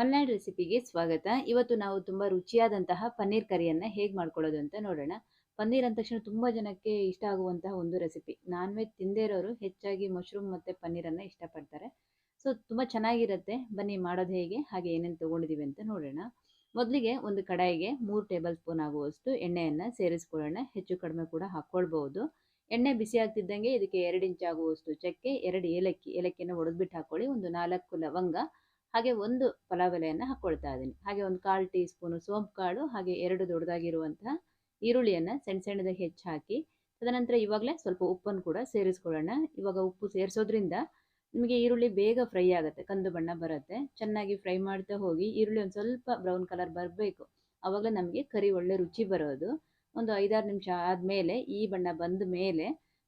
ಮಲ್ನಾಡ್ ರೆಸಿಪಿಗೆ ಸ್ವಾಗತ. ಇವತ್ತು ನಾವು ತುಂಬ ರುಚಿಯಾದಂತಹ ಪನ್ನೀರ್ ಕರಿಯನ್ನು ಹೇಗೆ ಮಾಡ್ಕೊಳ್ಳೋದು ಅಂತ ನೋಡೋಣ. ಪನ್ನೀರ್ ಅಂದ ತಕ್ಷಣ ತುಂಬ ಜನಕ್ಕೆ ಇಷ್ಟ ಆಗುವಂತಹ ಒಂದು ರೆಸಿಪಿ. ನಾನ್ ವೆಜ್ ತಿಂದೇ ಇರೋರು ಹೆಚ್ಚಾಗಿ ಮಶ್ರೂಮ್ ಮತ್ತು ಪನ್ನೀರನ್ನು ಇಷ್ಟಪಡ್ತಾರೆ. ಸೊ, ತುಂಬ ಚೆನ್ನಾಗಿರುತ್ತೆ. ಬನ್ನಿ ಮಾಡೋದು ಹೇಗೆ? ಹಾಗೆ ಏನೇನು ತೊಗೊಂಡಿದ್ದೀವಿ ಅಂತ ನೋಡೋಣ. ಮೊದಲಿಗೆ ಒಂದು ಕಡಾಯಿಗೆ ಮೂರು ಟೇಬಲ್ ಸ್ಪೂನ್ ಆಗುವಷ್ಟು ಎಣ್ಣೆಯನ್ನು ಸೇರಿಸ್ಕೊಳ್ಳೋಣ. ಹೆಚ್ಚು ಕಡಿಮೆ ಕೂಡ ಹಾಕ್ಕೊಳ್ಬಹುದು. ಎಣ್ಣೆ ಬಿಸಿ ಆಗ್ತಿದ್ದಂಗೆ ಇದಕ್ಕೆ ಎರಡು ಇಂಚ್ ಆಗುವಷ್ಟು ಚಕ್ಕೆ, ಎರಡು ಏಲಕ್ಕಿ. ಏಲಕ್ಕಿಯನ್ನು ಒಡೆದ್ಬಿಟ್ಟು ಹಾಕ್ಕೊಳ್ಳಿ ಒಂದು ನಾಲ್ಕು ಲವಂಗ ಹಾಗೆ ಒಂದು ಪಲಾವ್ ಎಲೆಯನ್ನು ಹಾಕ್ಕೊಳ್ತಾ ಇದ್ದೀನಿ. ಹಾಗೆ ಒಂದು ಕಾಲು ಟೀ ಸ್ಪೂನು ಸೋಂಪು ಕಾಳು, ಹಾಗೆ ಎರಡು ದೊಡ್ಡದಾಗಿರುವಂತಹ ಈರುಳ್ಳಿಯನ್ನು ಸಣ್ಣ ಸಣ್ಣದಾಗಿ ಹೆಚ್ಚು ಹಾಕಿ, ತದನಂತರ ಇವಾಗಲೇ ಸ್ವಲ್ಪ ಉಪ್ಪನ್ನು ಕೂಡ ಸೇರಿಸ್ಕೊಳ್ಳೋಣ. ಇವಾಗ ಉಪ್ಪು ಸೇರಿಸೋದ್ರಿಂದ ನಿಮಗೆ ಈರುಳ್ಳಿ ಬೇಗ ಫ್ರೈ ಆಗುತ್ತೆ, ಕಂದು ಬಣ್ಣ ಬರುತ್ತೆ. ಚೆನ್ನಾಗಿ ಫ್ರೈ ಮಾಡ್ತಾ ಹೋಗಿ ಈರುಳ್ಳಿ ಒಂದು ಸ್ವಲ್ಪ ಬ್ರೌನ್ ಕಲರ್ ಬರಬೇಕು. ಆವಾಗಲೇ ನಮಗೆ ಕರಿ ಒಳ್ಳೆ ರುಚಿ ಬರೋದು. ಒಂದು ಐದಾರು ನಿಮಿಷ ಆದಮೇಲೆ ಈ ಬಣ್ಣ ಬಂದ ಮೇಲೆ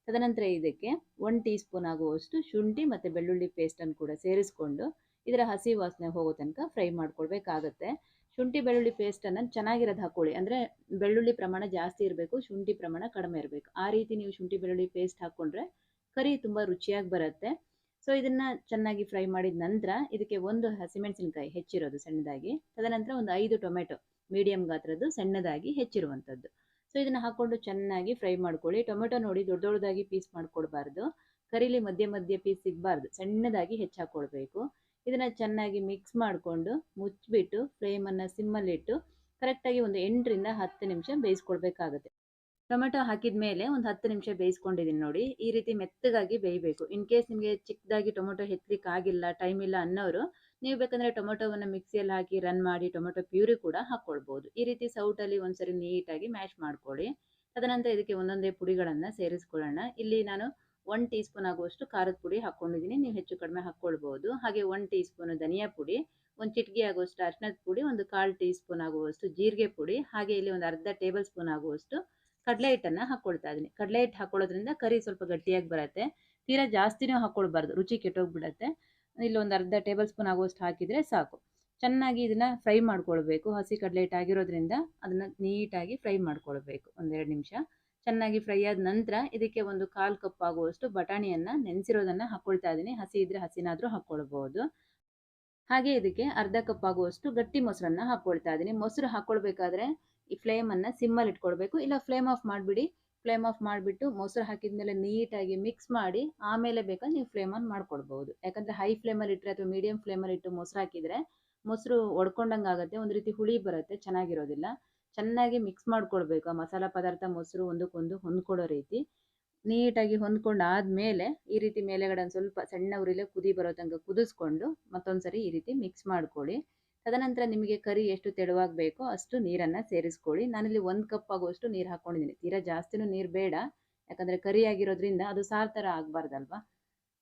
ತದನಂತರ ಇದಕ್ಕೆ ಒನ್ ಟೀ ಸ್ಪೂನ್ ಆಗುವಷ್ಟು ಶುಂಠಿ ಮತ್ತು ಬೆಳ್ಳುಳ್ಳಿ ಪೇಸ್ಟನ್ನು ಕೂಡ ಸೇರಿಸ್ಕೊಂಡು ಇದರ ಹಸಿ ವಾಸನೆ ಹೋಗೋ ತನಕ ಫ್ರೈ ಮಾಡ್ಕೊಳ್ಬೇಕಾಗತ್ತೆ. ಶುಂಠಿ, ಬೆಳ್ಳುಳ್ಳಿ ಪೇಸ್ಟನ್ನು ಚೆನ್ನಾಗಿರೋದು ಹಾಕ್ಕೊಳ್ಳಿ ಅಂದರೆ ಬೆಳ್ಳುಳ್ಳಿ ಪ್ರಮಾಣ ಜಾಸ್ತಿ ಇರಬೇಕು, ಶುಂಠಿ ಪ್ರಮಾಣ ಕಡಿಮೆ ಇರಬೇಕು. ಆ ರೀತಿ ನೀವು ಶುಂಠಿ, ಬೆಳ್ಳುಳ್ಳಿ ಪೇಸ್ಟ್ ಹಾಕ್ಕೊಂಡ್ರೆ ಕರಿ ತುಂಬ ರುಚಿಯಾಗಿ ಬರುತ್ತೆ. ಸೊ ಇದನ್ನು ಚೆನ್ನಾಗಿ ಫ್ರೈ ಮಾಡಿದ ನಂತರ ಇದಕ್ಕೆ ಒಂದು ಹಸಿಮೆಣಸಿನಕಾಯಿ ಹೆಚ್ಚಿರೋದು ಸಣ್ಣದಾಗಿ. ತದನಂತರ ಒಂದು ಐದು ಟೊಮೆಟೊ, ಮೀಡಿಯಂ ಗಾತ್ರದ್ದು ಸಣ್ಣದಾಗಿ ಹೆಚ್ಚಿರುವಂಥದ್ದು ಸೊ ಇದನ್ನು ಹಾಕ್ಕೊಂಡು ಚೆನ್ನಾಗಿ ಫ್ರೈ ಮಾಡ್ಕೊಳ್ಳಿ. ಟೊಮೆಟೊ ನೋಡಿ ದೊಡ್ಡ ದೊಡ್ಡದಾಗಿ ಪೀಸ್ ಮಾಡ್ಕೊಡ್ಬಾರ್ದು ಕರೀಲಿ ಮಧ್ಯೆ ಮಧ್ಯೆ ಪೀಸ್ ಸಿಗಬಾರ್ದು. ಸಣ್ಣದಾಗಿ ಹೆಚ್ಚು ಹಾಕ್ಕೊಳ್ಬೇಕು ಇದನ್ನು ಚೆನ್ನಾಗಿ ಮಿಕ್ಸ್ ಮಾಡಿಕೊಂಡು ಮುಚ್ಚಿಬಿಟ್ಟು ಫ್ಲೇಮನ್ನು ಸಿಮ್ಮಲ್ಲಿಟ್ಟು ಕರೆಕ್ಟಾಗಿ ಒಂದು ಎಂಟರಿಂದ ಹತ್ತು ನಿಮಿಷ ಬೇಯಿಸ್ಕೊಡ್ಬೇಕಾಗುತ್ತೆ. ಟೊಮೆಟೊ ಹಾಕಿದ ಮೇಲೆ ಒಂದು ಹತ್ತು ನಿಮಿಷ ಬೇಯಿಸ್ಕೊಂಡಿದ್ದೀನಿ ನೋಡಿ, ಈ ರೀತಿ ಮೆತ್ತಗಾಗಿ ಬೇಯಬೇಕು. ಇನ್ ಕೇಸ್ ನಿಮಗೆ ಚಿಕ್ಕದಾಗಿ ಟೊಮೊಟೊ ಹೆತ್ಲಿಕ್ಕೆ ಆಗಿಲ್ಲ ಟೈಮ್ ಇಲ್ಲ ಅನ್ನೋರು, ನೀವು ಬೇಕಂದರೆ ಟೊಮೊಟೊವನ್ನು ಮಿಕ್ಸಿಯಲ್ಲಿ ಹಾಕಿ ರನ್ ಮಾಡಿ ಟೊಮೆಟೊ ಪ್ಯೂರಿ ಕೂಡ ಹಾಕ್ಕೊಳ್ಬೋದು ಈ ರೀತಿ ಸೌಟಲ್ಲಿ ಒಂದ್ಸರಿ ನೀಟಾಗಿ ಮ್ಯಾಶ್ ಮಾಡ್ಕೊಳ್ಳಿ. ತದನಂತರ ಇದಕ್ಕೆ ಒಂದೊಂದೇ ಪುಡಿಗಳನ್ನು ಸೇರಿಸ್ಕೊಳ್ಳೋಣ. ಇಲ್ಲಿ ನಾನು ಒನ್ ಟೀ ಸ್ಪೂನ್ ಆಗುವಷ್ಟು ಖಾರದ ಪುಡಿ ಹಾಕ್ಕೊಂಡಿದ್ದೀನಿ. ನೀವು ಹೆಚ್ಚು ಕಡಿಮೆ ಹಾಕ್ಕೊಳ್ಬೋದು. ಹಾಗೆ ಒನ್ ಟೀ ಸ್ಪೂನ್ ಧನಿಯಾ ಪುಡಿ, ಒಂದು ಚಿಟಿಕೆ ಆಗುವಷ್ಟು ಅರ್ಶಿನದ ಪುಡಿ, ಒಂದು ಕಾಲು ಟೀ ಸ್ಪೂನ್ ಆಗುವಷ್ಟು ಜೀರಿಗೆ ಪುಡಿ, ಹಾಗೆ ಇಲ್ಲಿ ಒಂದು ಅರ್ಧ ಟೇಬಲ್ ಸ್ಪೂನ್ ಆಗುವಷ್ಟು ಕಡಲೆ ಹಿಟ್ಟನ್ನು ಹಾಕ್ಕೊಳ್ತಾ ಇದ್ದೀನಿ. ಕಡಲೆ ಹಿಟ್ಟು ಹಾಕ್ಕೊಳ್ಳೋದ್ರಿಂದ ಕರಿ ಸ್ವಲ್ಪ ಗಟ್ಟಿಯಾಗಿ ಬರುತ್ತೆ. ತೀರಾ ಜಾಸ್ತಿನೂ ಹಾಕ್ಕೊಳ್ಬಾರ್ದು. ರುಚಿ ಕೆಟ್ಟೋಗ್ಬಿಡತ್ತೆ. ಇಲ್ಲೊಂದು ಅರ್ಧ ಟೇಬಲ್ ಸ್ಪೂನ್ ಆಗುವಷ್ಟು ಹಾಕಿದರೆ ಸಾಕು. ಚೆನ್ನಾಗಿ ಇದನ್ನು ಫ್ರೈ ಮಾಡ್ಕೊಳ್ಬೇಕು. ಹಸಿ ಕಡಲೆ ಹಿಟ್ಟು ಆಗಿರೋದ್ರಿಂದ ಅದನ್ನು ನೀಟಾಗಿ ಫ್ರೈ ಮಾಡ್ಕೊಳ್ಬೇಕು. ಒಂದೆರಡು ನಿಮಿಷ. ಚೆನ್ನಾಗಿ ಫ್ರೈ ಆದ ನಂತರ ಇದಕ್ಕೆ ಒಂದು ಕಾಲು ಕಪ್ ಆಗುವಷ್ಟು ಬಟಾಣಿಯನ್ನು ನೆನೆಸಿರೋದನ್ನು ಹಾಕ್ಕೊಳ್ತಾ ಇದ್ದೀನಿ. ಹಸಿ ಇದ್ದರೆ ಹಸಿನಾದರೂ ಹಾಕ್ಕೊಳ್ಬೋದು ಹಾಗೆ ಇದಕ್ಕೆ ಅರ್ಧ ಕಪ್ ಆಗುವಷ್ಟು ಗಟ್ಟಿ ಮೊಸರನ್ನು ಹಾಕ್ಕೊಳ್ತಾ ಇದ್ದೀನಿ. ಮೊಸರು ಹಾಕ್ಕೊಳ್ಬೇಕಾದ್ರೆ ಈ ಫ್ಲೇಮನ್ನು ಸಿಮ್ಮಲ್ಲಿ ಇಟ್ಕೊಳ್ಬೇಕು. ಇಲ್ಲ ಫ್ಲೇಮ್ ಆಫ್ ಮಾಡಿಬಿಡಿ. ಫ್ಲೇಮ್ ಆಫ್ ಮಾಡಿಬಿಟ್ಟು ಮೊಸರು ಹಾಕಿದ ಮೇಲೆ ನೀಟಾಗಿ ಮಿಕ್ಸ್ ಮಾಡಿ ಆಮೇಲೆ ಬೇಕಾದ್ರೆ ನೀವು ಫ್ಲೇಮ್ ಆನ್ ಮಾಡ್ಕೊಳ್ಬೋದು ಯಾಕಂದರೆ ಹೈ ಫ್ಲೇಮಲ್ಲಿ ಇಟ್ಟರೆ ಅಥವಾ ಮೀಡಿಯಂ ಫ್ಲೇಮಲ್ಲಿ ಇಟ್ಟು ಮೊಸರು ಹಾಕಿದರೆ ಮೊಸರು ಒಡ್ಕೊಂಡಂಗೆ ಆಗುತ್ತೆ ಒಂದು ರೀತಿ ಹುಳಿ ಬರುತ್ತೆ. ಚೆನ್ನಾಗಿರೋದಿಲ್ಲ. ಚೆನ್ನಾಗಿ ಮಿಕ್ಸ್ ಮಾಡ್ಕೊಳ್ಬೇಕು ಆ ಮಸಾಲ ಪದಾರ್ಥ ಮೊಸರು ಒಂದಕ್ಕೊಂದು ಹೊಂದ್ಕೊಳ್ಳೋ ರೀತಿ. ನೀಟಾಗಿ ಹೊಂದ್ಕೊಂಡು ಆದ್ಮೇಲೆ ಈ ರೀತಿ ಮೇಲೆಗಡೆ ಒಂದು ಸ್ವಲ್ಪ ಸಣ್ಣ ಉರಿಲೆ ಕುದಿ ಬರೋ ತನಕ ಕುದಿಸ್ಕೊಂಡು ಮತ್ತೊಂದ್ಸರಿ ಈ ರೀತಿ ಮಿಕ್ಸ್ ಮಾಡ್ಕೊಳ್ಳಿ. ತದನಂತರ ನಿಮಗೆ ಕರಿ ಎಷ್ಟು ತೆಳುವಾಗಿ ಬೇಕೋ ಅಷ್ಟು ನೀರನ್ನು ಸೇರಿಸ್ಕೊಳ್ಳಿ. ನಾನಿಲ್ಲಿ ಒಂದು ಕಪ್ ಆಗುವಷ್ಟು ನೀರು ಹಾಕ್ಕೊಂಡಿದ್ದೀನಿ ತೀರಾ ಜಾಸ್ತಿನೂ ನೀರು ಬೇಡ. ಯಾಕಂದರೆ ಕರಿ ಆಗಿರೋದ್ರಿಂದ ಅದು ಸಾರು ಥರ ಆಗಬಾರ್ದಲ್ವ?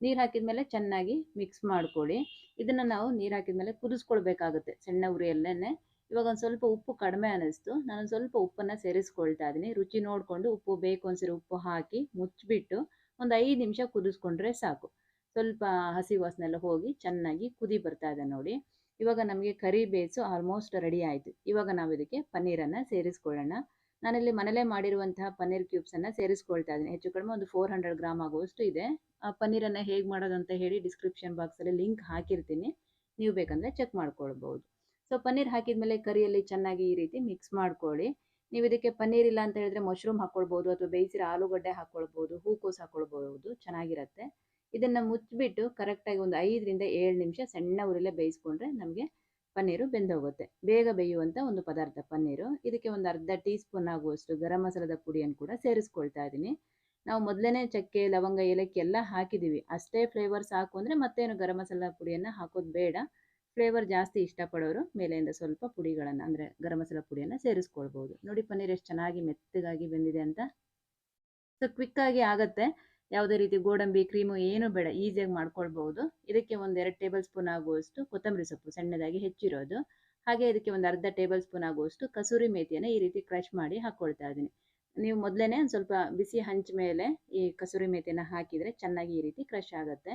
ನೀರು ಹಾಕಿದ್ಮೇಲೆ ಚೆನ್ನಾಗಿ ಮಿಕ್ಸ್ ಮಾಡ್ಕೊಳ್ಳಿ. ಇದನ್ನು ನಾವು ನೀರು ಹಾಕಿದ್ಮೇಲೆ ಕುದಿಸ್ಕೊಳ್ಬೇಕಾಗುತ್ತೆ. ಸಣ್ಣ ಉರಿಯಲ್ಲೇ ಇವಾಗ ಒಂದು ಸ್ವಲ್ಪ ಉಪ್ಪು ಕಡಿಮೆ ಅನ್ನಿಸ್ತು ನಾನು ಸ್ವಲ್ಪ ಉಪ್ಪನ್ನು ಸೇರಿಸ್ಕೊಳ್ತಾ ಇದ್ದೀನಿ. ರುಚಿ ನೋಡಿಕೊಂಡು ಉಪ್ಪು ಬೇಕು ಅನ್ಸಿರೋ ಉಪ್ಪು ಹಾಕಿ ಮುಚ್ಚಿಬಿಟ್ಟು ಒಂದು ಐದು ನಿಮಿಷ ಕುದಿಸ್ಕೊಂಡ್ರೆ ಸಾಕು. ಸ್ವಲ್ಪ ಹಸಿ ವಾಸನೆಲ್ಲ ಹೋಗಿ ಚೆನ್ನಾಗಿ ಕುದಿ ಬರ್ತಾ ಇದೆ ನೋಡಿ. ಇವಾಗ ನಮಗೆ ಕರಿ ಬೇಸು ಆಲ್ಮೋಸ್ಟ್ ರೆಡಿ ಆಯಿತು. ಇವಾಗ ನಾವು ಇದಕ್ಕೆ ಪನ್ನೀರನ್ನು ಸೇರಿಸ್ಕೊಳ್ಳೋಣ. ನಾನಿಲ್ಲಿ ಮನೇಲೇ ಮಾಡಿರುವಂತಹ ಪನ್ನೀರ್ ಕ್ಯೂಬ್ಸನ್ನು ಸೇರಿಸ್ಕೊಳ್ತಾ ಇದ್ದೀನಿ. ಹೆಚ್ಚು ಕಡಿಮೆ ಒಂದು ಫೋರ್ ಹಂಡ್ರೆಡ್ ಗ್ರಾಮ್ ಆಗುವಷ್ಟು ಇದೆ. ಆ ಪನ್ನೀರನ್ನು ಹೇಗೆ ಮಾಡೋದಂತ ಹೇಳಿ ಡಿಸ್ಕ್ರಿಪ್ಷನ್ ಬಾಕ್ಸಲ್ಲಿ ಲಿಂಕ್ ಹಾಕಿರ್ತೀನಿ. ನೀವು ಬೇಕಂದರೆ ಚೆಕ್ ಮಾಡ್ಕೊಳ್ಬೋದು ಸೊ ಪನ್ನೀರ್ ಹಾಕಿದ ಮೇಲೆ ಕರಿಯಲ್ಲಿ ಚೆನ್ನಾಗಿ ಈ ರೀತಿ ಮಿಕ್ಸ್ ಮಾಡ್ಕೊಳ್ಳಿ. ನೀವು ಇದಕ್ಕೆ ಪನ್ನೀರ್ ಇಲ್ಲ ಅಂತ ಹೇಳಿದ್ರೆ ಮಶ್ರೂಮ್ ಹಾಕ್ಕೊಳ್ಬೋದು ಅಥವಾ ಬೇಯಿಸಿರೋ ಆಲೂಗಡ್ಡೆ ಹಾಕ್ಕೊಳ್ಬೋದು, ಹೂಕೋಸು ಹಾಕ್ಕೊಳ್ಬೋದು, ಚೆನ್ನಾಗಿರುತ್ತೆ. ಇದನ್ನು ಮುಚ್ಚಿಬಿಟ್ಟು ಕರೆಕ್ಟಾಗಿ ಒಂದು ಐದರಿಂದ ಏಳು ನಿಮಿಷ ಸಣ್ಣ ಉರಿಲೇ ಬೇಯಿಸ್ಕೊಂಡ್ರೆ ನಮಗೆ ಪನ್ನೀರು ಬೆಂದೋಗುತ್ತೆ. ಬೇಗ ಬೇಯುವಂಥ ಒಂದು ಪದಾರ್ಥ ಪನ್ನೀರು ಇದಕ್ಕೆ ಒಂದು ಅರ್ಧ ಟೀ ಸ್ಪೂನ್ ಆಗುವಷ್ಟು ಗರಂ ಮಸಾಲದ ಪುಡಿಯನ್ನು ಕೂಡ ಸೇರಿಸ್ಕೊಳ್ತಾ ಇದ್ದೀನಿ ನಾವು ಮೊದಲನೇ ಚಕ್ಕೆ, ಲವಂಗ, ಏಲಕ್ಕಿ ಎಲ್ಲ ಹಾಕಿದ್ದೀವಿ ಅಷ್ಟೇ ಫ್ಲೇವರ್ ಸಾಕು ಅಂದರೆ ಮತ್ತೇನು ಗರಂ ಮಸಾಲ ಪುಡಿಯನ್ನು ಹಾಕೋದು ಬೇಡ. ಫ್ಲೇವರ್ ಜಾಸ್ತಿ ಇಷ್ಟಪಡೋರು ಮೇಲೆಯಿಂದ ಸ್ವಲ್ಪ ಪುಡಿಗಳನ್ನು, ಅಂದರೆ ಗರಂ ಮಸಾಲ ಪುಡಿಯನ್ನು ಸೇರಿಸ್ಕೊಳ್ಬೋದು. ನೋಡಿ ಪನ್ನೀರ್ ಎಷ್ಟು ಚೆನ್ನಾಗಿ ಮೆತ್ತಗಾಗಿ ಬೆಂದಿದೆ ಅಂತ. ಸೊ ಕ್ವಿಕ್ಕಾಗಿ ಆಗುತ್ತೆ. ಯಾವುದೇ ರೀತಿ ಗೋಡಂಬಿ, ಕ್ರೀಮು ಏನು ಬೇಡ ಈಸಿಯಾಗಿ ಮಾಡ್ಕೊಳ್ಬೋದು. ಇದಕ್ಕೆ ಒಂದು ಎರಡು ಟೇಬಲ್ ಸ್ಪೂನ್ ಆಗುವಷ್ಟು ಕೊತ್ತಂಬರಿ ಸೊಪ್ಪು, ಸಣ್ಣದಾಗಿ ಹೆಚ್ಚಿರೋದು. ಹಾಗೆ ಇದಕ್ಕೆ ಒಂದು ಅರ್ಧ ಟೇಬಲ್ ಸ್ಪೂನ್ ಆಗುವಷ್ಟು ಕಸೂರಿ ಮೇಥಿಯನ್ನು ಈ ರೀತಿ ಕ್ರಶ್ ಮಾಡಿ ಹಾಕ್ಕೊಳ್ತಾ ಇದ್ದೀನಿ. ನೀವು ಮೊದಲೇ ಒಂದು ಸ್ವಲ್ಪ ಬಿಸಿ ಹಂಚ ಮೇಲೆ ಈ ಕಸೂರಿ ಮೇಥಿಯನ್ನು ಹಾಕಿದರೆ ಚೆನ್ನಾಗಿ ಈ ರೀತಿ ಕ್ರಶ್ ಆಗುತ್ತೆ.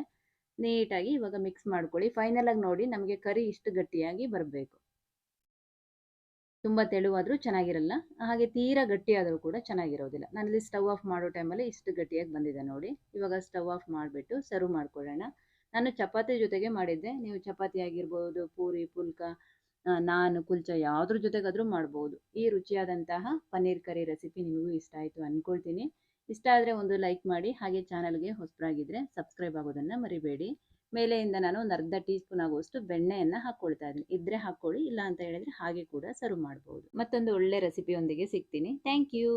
ನೀಟಾಗಿ ಇವಾಗ ಮಿಕ್ಸ್ ಮಾಡ್ಕೊಳ್ಳಿ. ಫೈನಲ್ ಆಗಿ ನೋಡಿ ನಮಗೆ ಕರಿ ಇಷ್ಟು ಗಟ್ಟಿಯಾಗಿ ಬರಬೇಕು. ತುಂಬ ತೆಳುವಾದರೂ ಚೆನ್ನಾಗಿರಲ್ಲ. ಹಾಗೆ ತೀರಾ ಗಟ್ಟಿಯಾದರೂ ಕೂಡ ಚೆನ್ನಾಗಿರೋದಿಲ್ಲ. ನಾನಿಲ್ಲಿ ಸ್ಟವ್ ಆಫ್ ಮಾಡೋ ಟೈಮಲ್ಲಿ ಇಷ್ಟು ಗಟ್ಟಿಯಾಗಿ ಬಂದಿದೆ ನೋಡಿ. ಇವಾಗ ಸ್ಟವ್ ಆಫ್ ಮಾಡಿಬಿಟ್ಟು ಸರ್ವ್ ಮಾಡ್ಕೊಳ್ಳೋಣ. ನಾನು ಚಪಾತಿ ಜೊತೆಗೆ ಮಾಡಿದ್ದೆ. ನೀವು ಚಪಾತಿ ಆಗಿರ್ಬೋದು, ಪೂರಿ, ಪುಲ್ಕ ನಾನು, ಕುಲ್ಚ ಯಾವುದ್ರ ಜೊತೆಗಾದರೂ ಮಾಡ್ಬೋದು. ಈ ರುಚಿಯಾದಂತಹ ಪನ್ನೀರ್ ಕರಿ ರೆಸಿಪಿ ನಿಮಗೂ ಇಷ್ಟ ಆಯಿತು ಅಂದ್ಕೊಳ್ತೀನಿ ಇಷ್ಟ ಆದರೆ ಒಂದು ಲೈಕ್ ಮಾಡಿ, ಹಾಗೆ ಚಾನಲ್ಗೆ ಹೊಸಬರಾಗಿದ್ದರೆ ಸಬ್ಸ್ಕ್ರೈಬ್ ಆಗೋದನ್ನು ಮರಿಬೇಡಿ. ಮೇಲೆಯಿಂದ ನಾನು ಒಂದು ಅರ್ಧ ಟೀ ಸ್ಪೂನ್ ಆಗುವಷ್ಟು ಬೆಣ್ಣೆಯನ್ನು ಹಾಕ್ಕೊಳ್ತಾ ಇದ್ದೀನಿ. ಇದ್ರೆ ಹಾಕ್ಕೊಳ್ಳಿ ಇಲ್ಲ ಅಂತ ಹೇಳಿದ್ರೆ ಹಾಗೆ ಕೂಡ ಸರ್ವ್ ಮಾಡ್ಬೋದು. ಮತ್ತೊಂದು ಒಳ್ಳೆ ರೆಸಿಪಿಯೊಂದಿಗೆ ಸಿಗ್ತೀನಿ. Thank you